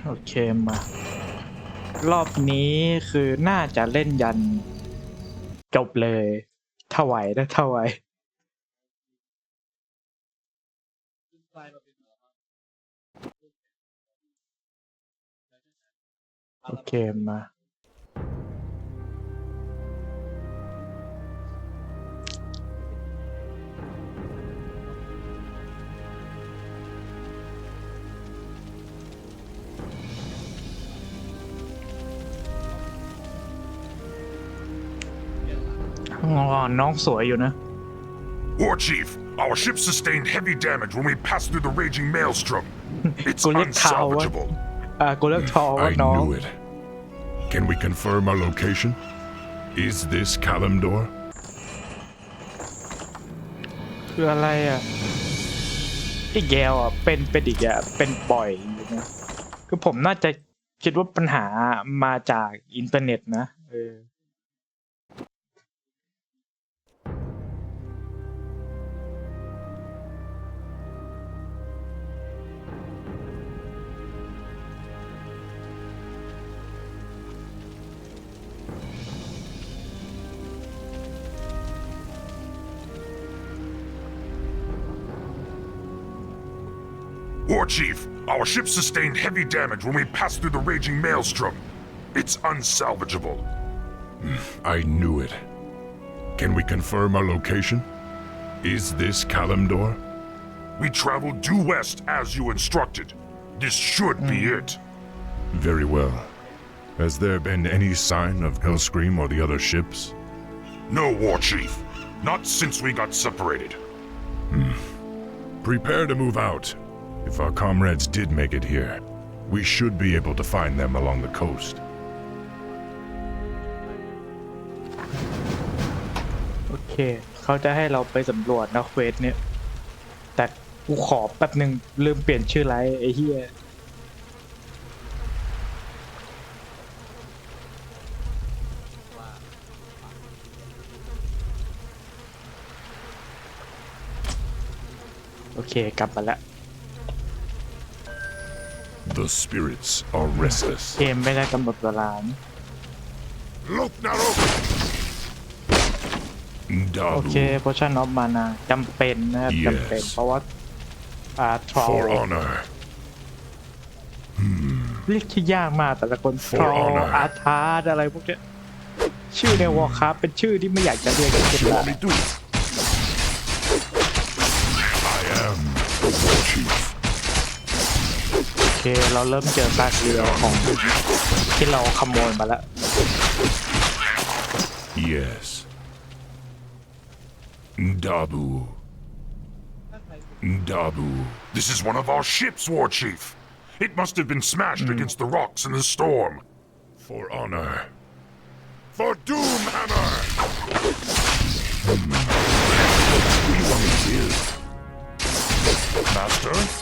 โอเคมารอบนี้คือน่าจะเล่นยัน จบเลยถ้าไหวนะถ้าไหวโอเคมา อ๋อน้องสวยอยู่นะ War Chief, our ship sustained heavy damage when we passed through the raging maelstrom. It's Kulit tao á. unsalvageable. อ่ากูเลือกทอว่า I น้อง knew it. Can we confirm our location? Is this Kalimdor? คืออะไรอะอีกแกวอะเป็นเป็นอีกอะเป็นบ่อยอยู่นะคือผมน่าจะคิดว่าปัญหามาจากอินเทอร์เน็ตนะเออ War Chief, our ship sustained heavy damage when we passed through the raging maelstrom. It's unsalvageable. Hmm, I knew it. Can we confirm our location? Is this Kalimdor? We traveled due west as you instructed. This should be hmm. it. Very well. Has there been any sign of Hellscream or the other ships? No, War Chief. Not since we got separated. Hmm. Prepare to move out. If our comrades did make it here, we should be able to find them along the coast. โอเค เขาจะให้เราไปสำรวจนะเควสเนี่ย แต่กูขอแป๊บหนึ่งลืมเปลี่ยนชื่อไลฟ์ไอ้เหี้ยโอเค กลับมาแล้ว The spirits are restless. เกมไม่ได้กำหนดเวลานะ Look, Narok! โอเค Dabu, โพชั่นออฟมานาจำเป็นนะครับ Yes จำเป็น เพราะว่า อ่าทรอ for honor. เรียกที่ยากมากแต่ละคน For ทรอ honor อาทาร์อะไรพวกเนี้ยชื่อในวอร์คราฟเป็นชื่อที่ไม่อยากจะเรียกกันขึ้นมา Want me to? I am the war chief. โอเคเราเริ่มเจอซากเรือของที่เราขโมยมาแล้ว Yes. Dabu. Dabu. This is one of our ships, War Chief. It must have been smashed against the rocks in the storm. For honor. For Doomhammer! What do you want me to do? Master?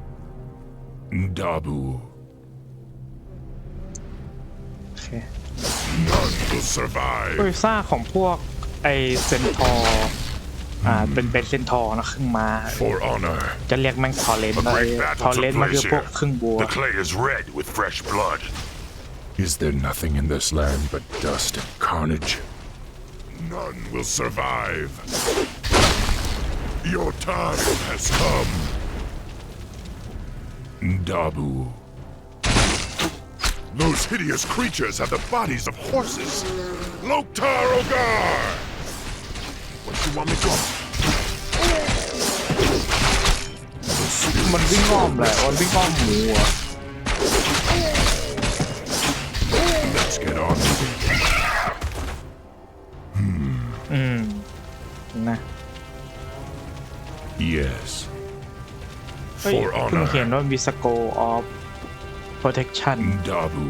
Dabu. โอเค None will survive. โดยซ่าของพวกไอเซนทอร์อ่าเป็นเป็นเซนทอร์นะครึ่งมา For honor. จะเรียกแม่งทอเลน A อะไร great ทอ battle เลน took มันคือ place พวก here. ครึ่งบัว The clay is red with fresh blood. Is there nothing in this land but dust and carnage? None will survive. Your time has come. Dabu. Those hideous creatures have the bodies of horses. Loktar Ogar! What do you want me to? มันวิ่งอ้อมแหละมันวิ่งอ้อมหมูอ่ะ Let's get on with it. อืม นะ Yes. เฮ้ย For เพิ่ง honor. เห็นว่ามีสโกออฟ protection Dabu.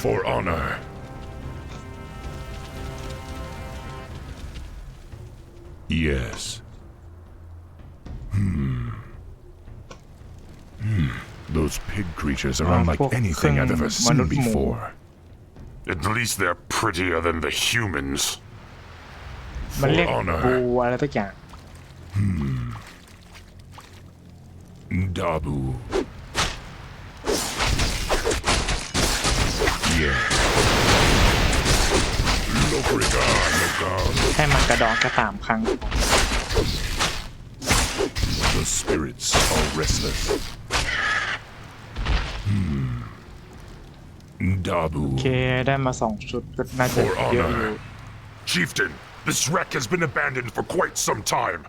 For honor. Yes. Hmm. Hmm. Those pig creatures are Ah, unlike poor anything I've ever thing, seen manut mo. before. At least they're prettier than the humans. มัน For เรียก honor. บูอะไรสักอย่าง Dabu. Yeah. Lobrigar, Logar. ให้มันกระดองกระตามครั้ง The spirits are restless. Hmm. Dabu. โอเคได้มาสองชุดก็น่าจะ For เยอะอยู่ honor. Chieftain, this wreck has been abandoned for quite some time.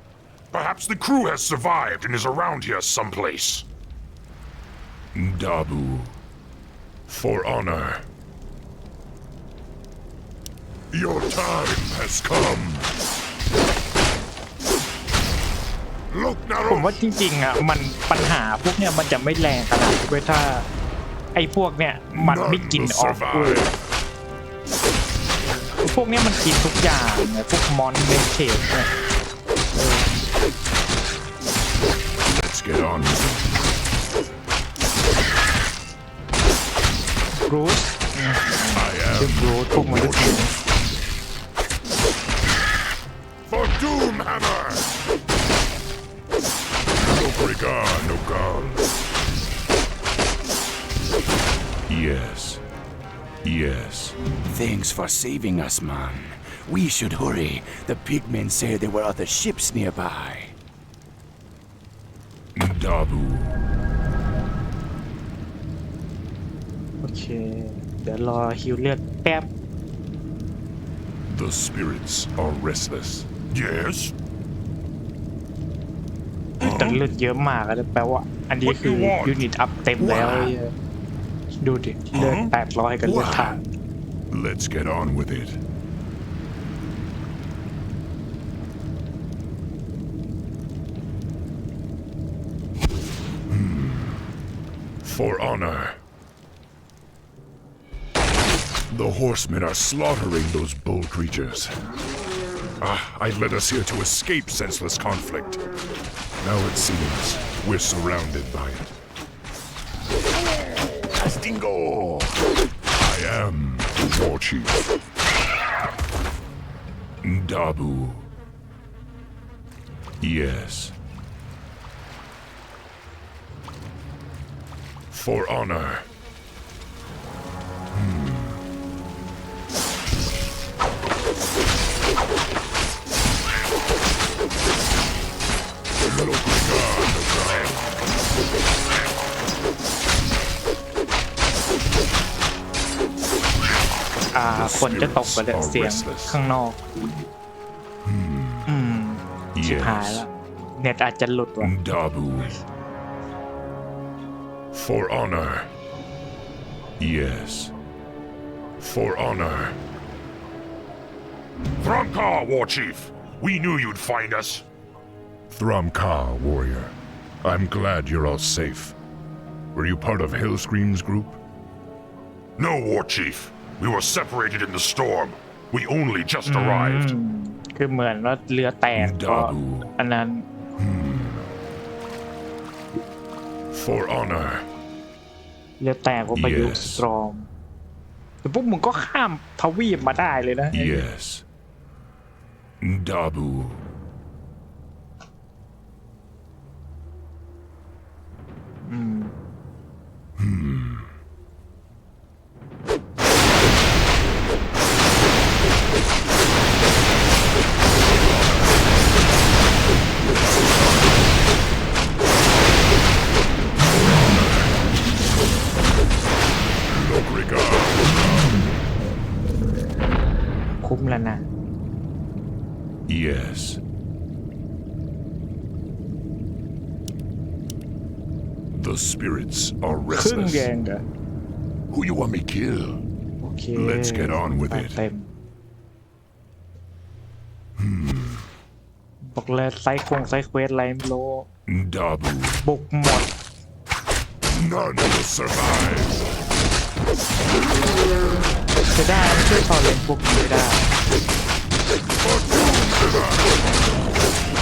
Perhaps the crew has survived and is around here someplace. Dabu. For honor. Your time has come. Look ผม now. ว่าจริงๆอะมันปัญหาพวกเนี้ยมันจะไม่แรงขนาดนี้เว้ยถ้า ไอ้พวกเนี้ยมันไม่ None กิน will ออกด้วย survive. พวกเนี้ยมันกินทุกอย่างไงพวกมอนเมนเทสเนี่ย Let's get on I am the growth of my For Doomhammer! Obregon, Yes. Yes. Thanks for saving us, man. We should hurry. The pigmen say there were other ships nearby. Dabu. โอเค เดี๋ยวรอฮิวเลือดแป๊บ The spirits are restless. Yes? แต่เลือดเยอะมากอะแปลว่า อันนี้คือ What you want? ยูนิตอัพเต็มแล้วไอ้เหี้ยดูดิ เลือดแปดร้อยกับเลือดทาง Let's get on with it. For honor. The horsemen are slaughtering those bull creatures. Ah, I led us here to escape senseless conflict. Now it seems we're surrounded by it. Castingo! I am the war chief. Dabu. Yes. For honor. Hmm. Lobrigar, อ่าฝนจะตกกันเลยเสียงข้างนอก อืมชิบหาย Yes. แล้วเน็ตอาจจะหลุดว่ะ Dabu. For honor. Yes. For honor. Thromkar, War Chief. We knew you'd find us. Thromka, warrior. I'm glad you're all safe. Were you part of Hellscream's group? No, War Chief. We were separated in the storm. We only just arrived. อืมคือเหมือนว่าเรือแตกก็ Dabu. อันนั้น For honor. เรือแตกเพราะพายุ Yes. สตรอมแต่พวกมึงก็ข้ามทวีปมาได้เลยนะ Yes. Dabu. Spirits are ครึ่ง restless. แยงเหรอ Who you want me kill? โอเค Let's get on with ไป it เต็มบอกเลยไซคงไซเควสอะไรไม่รู้ Dabu. บุกหมด None will survive. จะได้ช่วยพอเลนพวกนี้ไม่ได้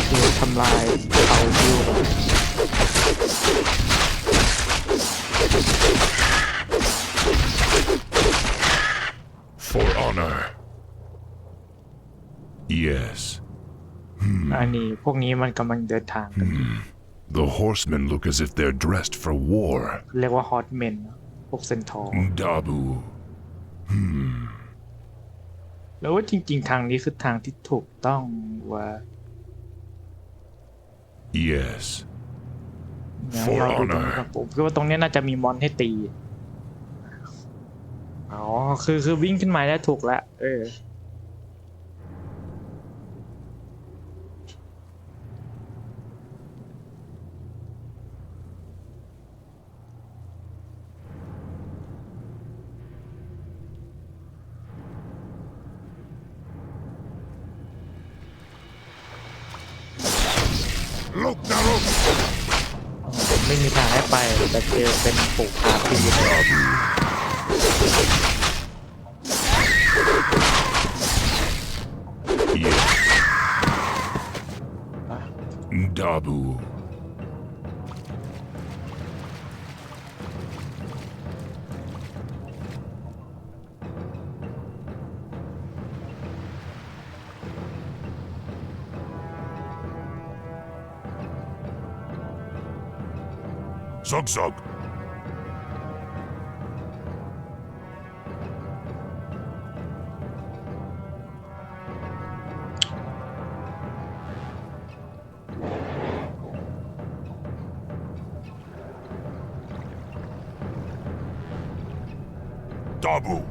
คือทำลายเอาดิว For honor. Yes. อันนี้พวกนี้มันกำลังเดินทางกัน The horsemen look as if they're dressed for war. เรียกว่าฮอตเมนพวกเซนทอร์ Dabu. แล้วว่าจริง ๆ ทางนี้คือทางที่ถูกต้องว่า Yes. งั้น For เราดูตรงนี้ honor ครับผมคิดว่าตรงเนี้ยน่าจะมีมอนให้ตี อ๋อ คือคือวิ่งขึ้นมาได้ถูกแล้ว เออ Look, Daru. ไม่มีทางให้ไปแต่เจอเป็นปลูกคาปีเลย Zug Zug. Dabu.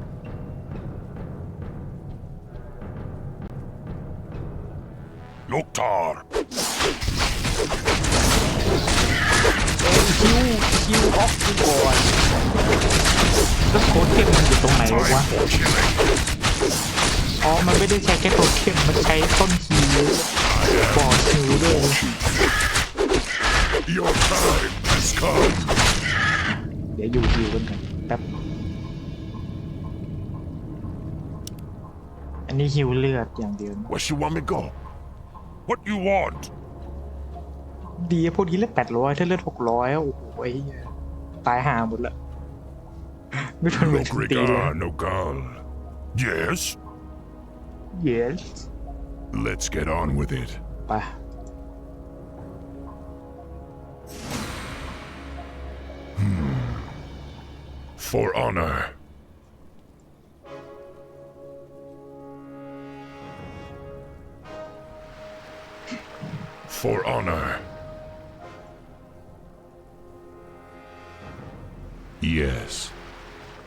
เทมมันอยู่ตรงไหนวะ Time for killing. อ๋อ มันไม่ได้ใช้แค่โทเค็มมันใช้ต้นคิวบอดคิวด้วย Your time has come. เดี๋ยวอยู่คิวกันกันแป๊บ อันนี้ฮิวเลือดอย่างเดียวนะ Where you want me go? What you want? ดีอะพวกนี้เลือดแปดร้อยถ้าเลือดหกร้อยโอ้โหไอ้เหี้ยตายห่าหมดละ Logrigar Nogal. Yes? Yes. Let's get on with it. Hmm. For honor. For honor. Yes.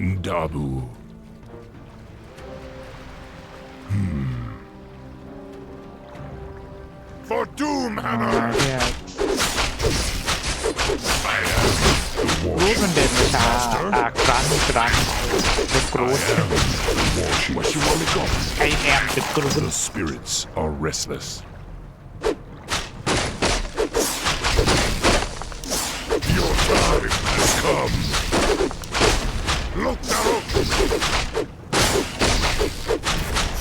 Dabu. Hmm. For Doomhammer! Oh, yeah. Ruben did with a, a grunt grunt recruit. I am the. The spirits are restless. Your time has come. Look now.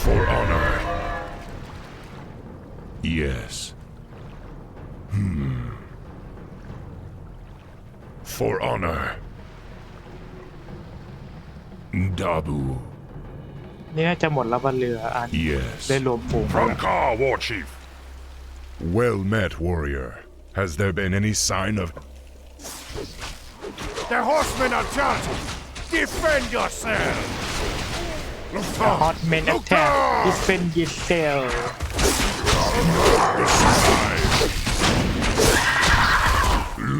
For honor. Yes. Hmm. For honor. Dabu. นี่น่าจะหมดแล้วบนเรืออัน Yes. ได้รวมฝูงแล้ว From Ka, War Chief. Well met, warrior. Has there been any sign of. The horsemen are charging. Defend yourself. ฮอตเมนแอทแทกดิเฟนยิเซล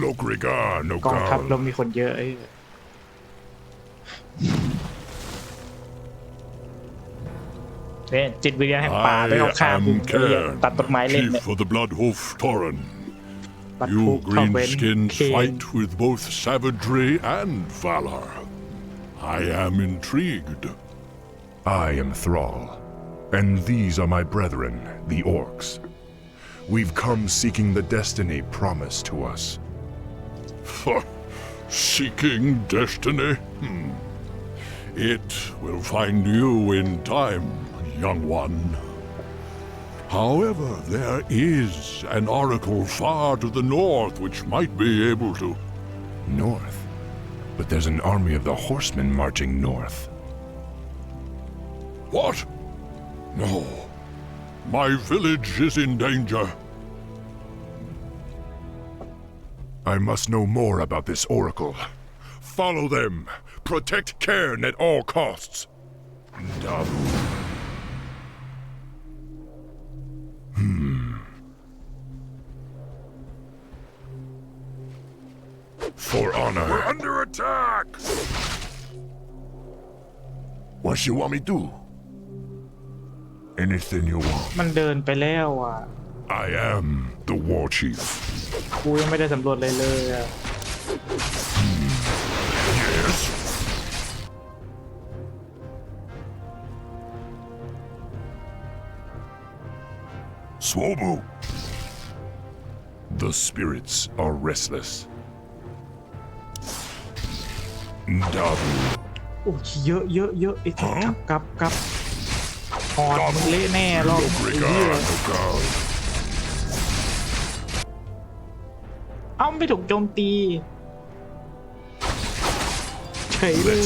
Lokrigar กองทัพเรา Nogal. มีคนเยอะไอ้เนี่ยจิตวิญญาณแห่งป่าไป I เอาฆ่าบุ am กไอ้เหี้ย Cairn, ตัดต้นไม้เล่น chief เนี่ย of the Bloodhoof Tauren. บัตรคุก You เข้าเว้น greenskins เคน fight with both savagery and valor. I am intrigued. I am Thrall, and these are my brethren, the Orcs. We've come seeking the destiny promised to us. seeking destiny? Hmm. It will find you in time, young one. However, there is an oracle far to the north which might be able to. North? But there's an army of the horsemen marching north. What? No. My village is in danger. I must know more about this oracle. Follow them. Protect Cairn at all costs. Dabu. For honor. We're under attack! What you want me to do? Anything you want. มันเดินไปแล้วอ่ะ I am the war chief. กูยังไม่ได้สำรวจเลยเลยอ่ะ Yes? Swobu. The spirits are restless. โอ้ยเยอะเยอะเยอะไอ้ที่กลับกลับกลับหอนมึงเละแน่รอบไอ้เหี้ยเอ้าไม่ถูกโจมตีเฉยเลย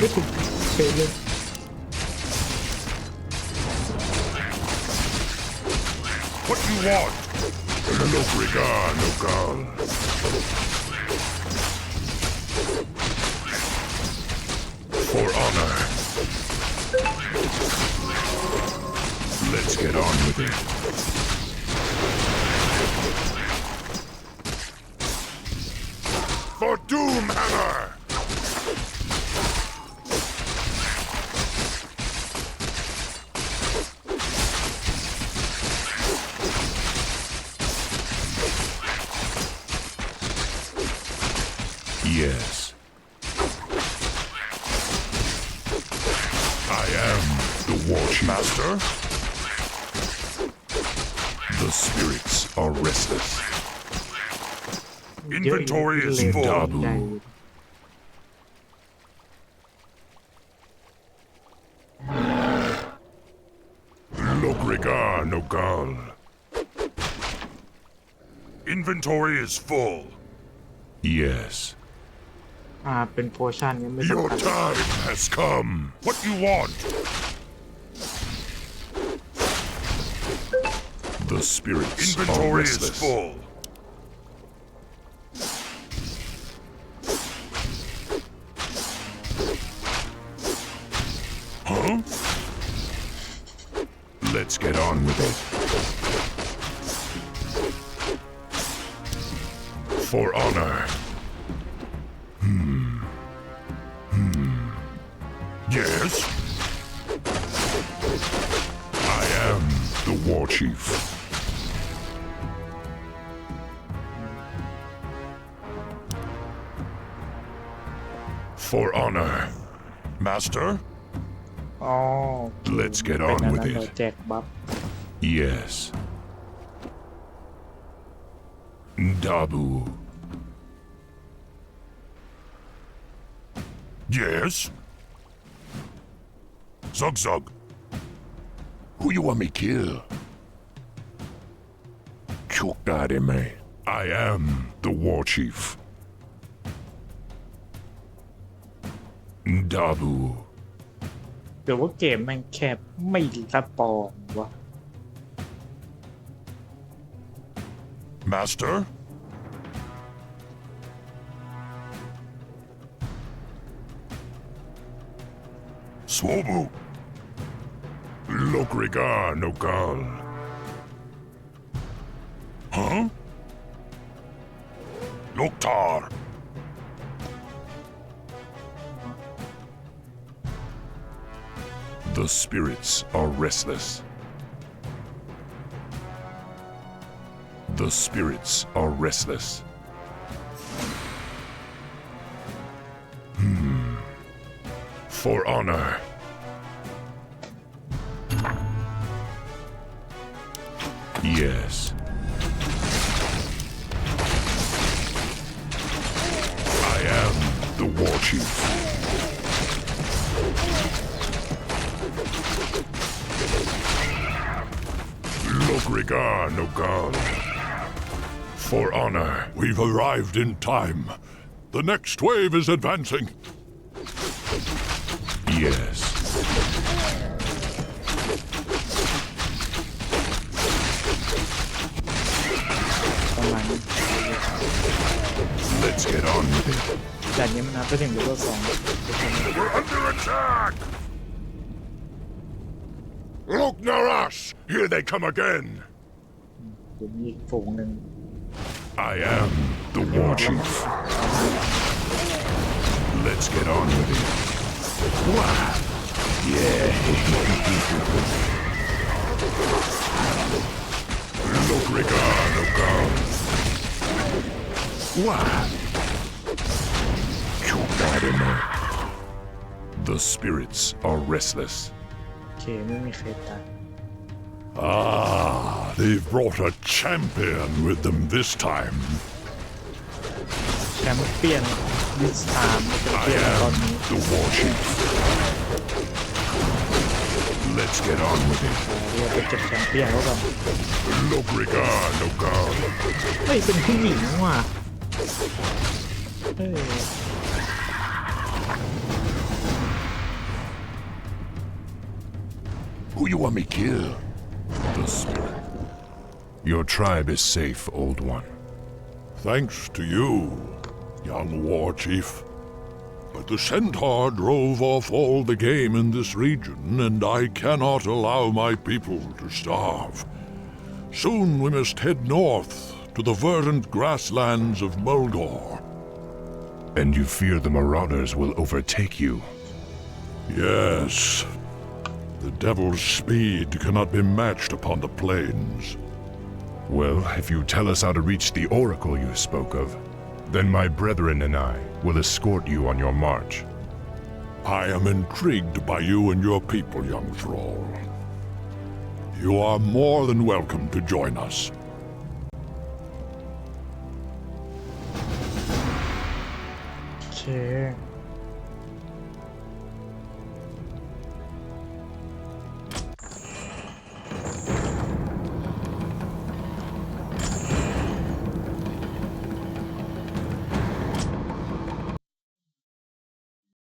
ไม่ถูกเฉยเลย What you want? Logrigar Nogal. For honor. Let's get on with it. For Doomhammer! Inventory is เลย full. ใหญ่ Logrigar Nogal. Inventory is full. Yes. อ่าเป็นโพชั่นยังไม่สำ Your คัญ time has come. What you want? The spirits are Inventory is restless. full. For honor. Master? อ๋อ Let's get เป็น on อัน with นั้นเหรอ it. แจกบัฟ Yes. Dabu. Yes? Zug Zug. Who you want me kill? Chukade me. I am the war chief. ดาบูหรือว่าเกมมันแคบไม่รับปองวะ Master สวบุลกริกาโนกาลฮะลกทาร์ The spirits are restless. The spirits are restless. Hmm. For honor. Yes. I am the war chief. Logrigar Nogal. For honor. We've arrived in time. The next wave is advancing. Yes. Let's get on with it. จากนี้มันนับไปถึงเลเวลสอง We're under attack! Look, Naras! Here they come again! เดี๋ยวมีอีกฝูงหนึ่ง I am the war chief. Let's get on with it. Wah! Yeah. Logrigar Nogal. Wah! Chukadima. The spirits are restless. โอเคไม่มีใครตาย Ah, they've brought a champion with them this time. แชมเปี้ยนวิสตามเป็น I เปี้ยนตอน am นี้ the war chief. Let's get on with it. เรียกไปเก็บแชมเปี้ยนแล้วกัน Logrigar Nogal. เฮ้ยเป็นผู้หญิงว่ะเฮ้ย Who you want me kill? Spirit. Your tribe is safe, old one. Thanks to you, young war chief. But the centaur drove off all the game in this region, and I cannot allow my people to starve. Soon we must head north to the verdant grasslands of Mulgore. And you fear the marauders will overtake you. Yes. The Devil's speed cannot be matched upon the plains. Well, if you tell us how to reach the Oracle you spoke of, then my brethren and I will escort you on your march. I am intrigued by you and your people, young thrall. You are more than welcome to join us. Okay.